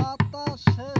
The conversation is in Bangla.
বাতাসে